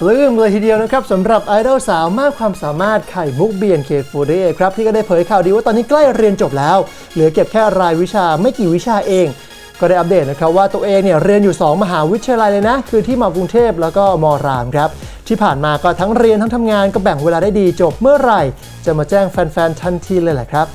ปลื้มเลยทีเดียวนะครับสำหรับไอดอลสาวมากความสามารถไข่มุกเบียนเคฟูเดครับที่ก็ได้เผยข่าวดีว่าตอนนี้ใกล้เรียนจบแล้ว เหลือเก็บแค่รายวิชาไม่กี่วิชาเอง ก็ได้อัปเดตนะครับว่าตัวเองเนี่ยเรียนอยู่ 2 มหาวิทยาลัยเลยนะ คือที่มอกรุงเทพแล้วก็มรามครับ ที่ผ่านมาก็ทั้งเรียนทั้งทำงานก็แบ่งเวลาได้ดีจบเมื่อไหร่ จะมาแจ้งแฟนๆทันทีเลยแหละครับ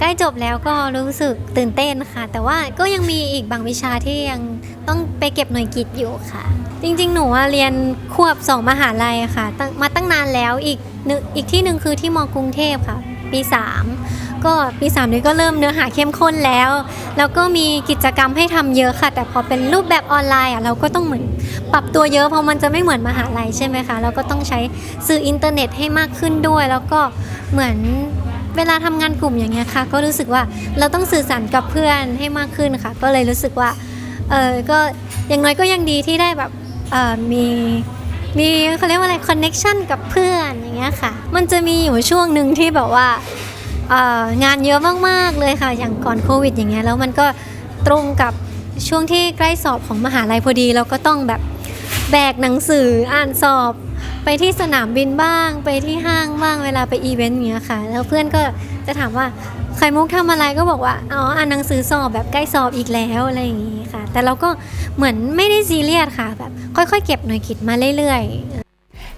ใกล้จบแล้วก็รู้สึกตื่นเต้นค่ะ แต่ว่าก็ยังมีอีกบางวิชาที่ยังต้องไปเก็บหน่วยกิตอยู่ค่ะ จริงๆ หนูเรียนควบสองมหาลัยค่ะ มาตั้งนานแล้วอีกหนึ่งอีกที่หนึ่งคือที่มกรุงเทพค่ะ ปี3ก็ปี3นี้ก็เริ่มเนื้อหาเข้มข้นแล้ว แล้วก็มีกิจกรรมให้ทำเยอะค่ะ แต่พอเป็นรูปแบบออนไลน์อะเราก็ต้องเหมือนปรับตัวเยอะเพราะมันจะไม่เหมือนมหาลัยใช่ไหมคะเราก็ต้องใช้สื่ออินเทอร์เน็ตให้มากขึ้นด้วย แล้วก็เหมือน เวลาทำงานกลุ่มอย่างเงี้ยค่ะ ก็รู้สึกว่าเราต้องสื่อสารกับเพื่อนให้มากขึ้นค่ะ ก็เลยรู้สึกว่าเออก็อย่างน้อยก็ยังดีที่ได้แบบเออมีมีเขาเรียกว่าอะไรคอนเน็ชันกับเพื่อนอย่างเงี้ยค่ะ มันจะมีอยู่ช่วงหนึ่งที่แบบว่าเอองานเยอะมากๆเลยค่ะ อย่างก่อนโควิด อย่างเงี้ยแล้วมันก็ตรงกับช่วงที่ใกล้สอบของมหาลัยพอดี เราก็ต้องแบบแบกหนังสืออ่านสอบ ไปที่สนามบินบ้าง ไปที่ห้างบ้างเวลาไปอีเวนต์เงี้ยค่ะ แล้วเพื่อนก็จะถามว่าไข่มุกทำอะไรก็บอกว่าอ๋ออ่านหนังสือสอบแบบใกล้สอบอีกแล้วอะไรอย่างงี้ค่ะ แต่เราก็เหมือนไม่ได้ซีเรียสค่ะแบบค่อยๆ เก็บหน่วยกิตมาเรื่อยๆ